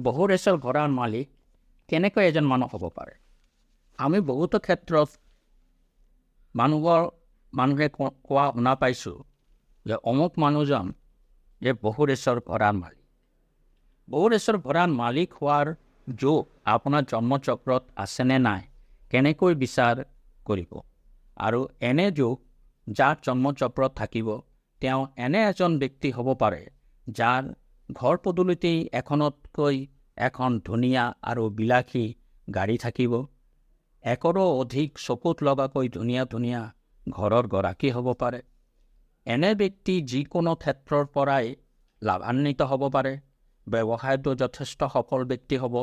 বহু ৰেচৰ ঘোঁৰাৰ মালিক, কেনেকৈ এজন মানুহ হ'ব পাৰে? আমি বহুতো ক্ষেত্ৰত মানুহৰ, মানুহে কোৱা শুনা পাইছোঁ যে অমুক মানুহজন যে বহু ৰেচৰ মালিক। বহু ৰেচৰ মালিক হোৱাৰ যোগ আপোনাৰ জন্মচক্ৰত আছেনে নাই, কেনেকৈ বিচাৰ কৰিব? আৰু এনে যোগ যাৰ জন্মচক্ৰত থাকিব, তেওঁ এনে এজন ব্যক্তি হ'ব পাৰে যাৰ ঘৰ পদূলিতেই এখনতকৈ এখন ধুনীয়া আৰু বিলাসী গাড়ী থাকিব। একৰো অধিক চকুত লগাকৈ ধুনীয়া ধুনীয়া ঘৰৰ গৰাকী হ'ব পাৰে। এনে ব্যক্তি যিকোনো ক্ষেত্ৰৰ পৰাই লাভান্বিত হ'ব পাৰে। ব্যৱসায়টো যথেষ্ট সফল ব্যক্তি হ'ব।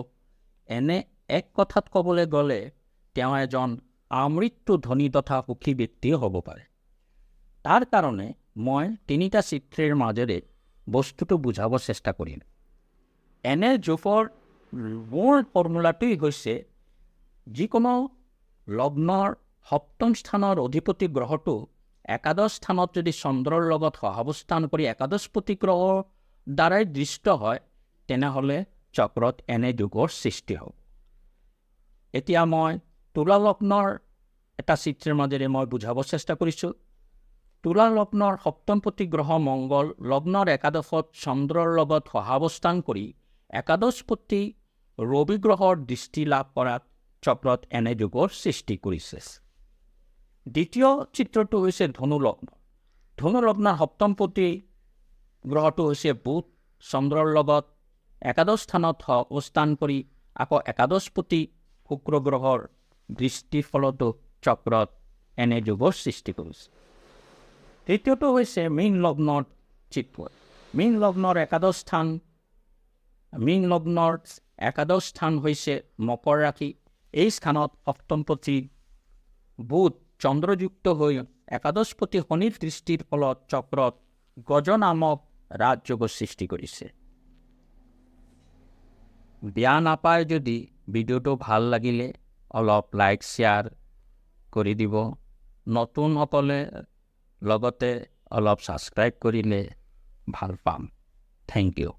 এনে এক কথাত ক'বলৈ গ'লে তেওঁ এজন আমৃত্যু ধনী তথা সুখী ব্যক্তিও হ'ব পাৰে। তাৰ কাৰণে মই তিনিটা চিত্ৰৰ মাজেৰে বস্তুটো বুজাব চেষ্টা কৰিম। এনে জোখৰ মূল ফৰ্মুলাটোৱেই হৈছে যিকোনো লগ্নৰ সপ্তম স্থানৰ অধিপতি গ্ৰহটো একাদশ স্থানত যদি চন্দ্ৰৰ লগত সহাৱস্থান কৰি একাদশপতি গ্ৰহৰ দ্বাৰাই দৃষ্ট হয়, তেনেহ'লে চক্ৰত এনে যুগৰ সৃষ্টি হ'ব। এতিয়া মই তুলা লগ্নৰ এটা চিত্ৰৰ মাজেৰে মই বুজাব চেষ্টা কৰিছোঁ। তুলা লগ্নৰ সপ্তমপতি গ্ৰহ মংগল লগ্নৰ একাদশত চন্দ্ৰৰ লগত সহাৱস্থান কৰি একাদশপতি ৰবি গ্ৰহৰ দৃষ্টি লাভ কৰাত চক্ৰত এনে যুগৰ সৃষ্টি কৰিছে। দ্বিতীয় চিত্ৰটো হৈছে ধনু লগ্ন ধনু লগ্নৰ সপ্তমপতি গ্ৰহটো হৈছে বুধ। চন্দ্ৰৰ লগত একাদশ স্থানত অৱস্থান কৰি আকৌ একাদশপতি শুক্ৰ গ্ৰহৰ দৃষ্টিৰ ফলতো চক্ৰত এনে যুগৰ সৃষ্টি কৰিছে। তৃতীয়টো হৈছে মীন লগ্নৰ চিত্ৰ মীন লগ্নৰ একাদশ স্থান, মীন লগ্নৰ একাদশ স্থান হৈছে মকৰ ৰাশি। এই স্থানত সপ্তমপতি বুধ চন্দ্ৰযুক্ত হৈ একাদশপতি শনিৰ দৃষ্টিৰ ফলত চক্ৰত গজ নামক ৰাজযোগৰ সৃষ্টি কৰিছে। বেয়া নাপায় যদি ভিডিঅ'টো ভালো লাগিলে অলপ লাইক শ্বেয়াৰ কৰি দিব। নতুনসকলে লগতে অলপ ছাবস্ক্ৰাইব কৰিলে ভাল পাম। Thank you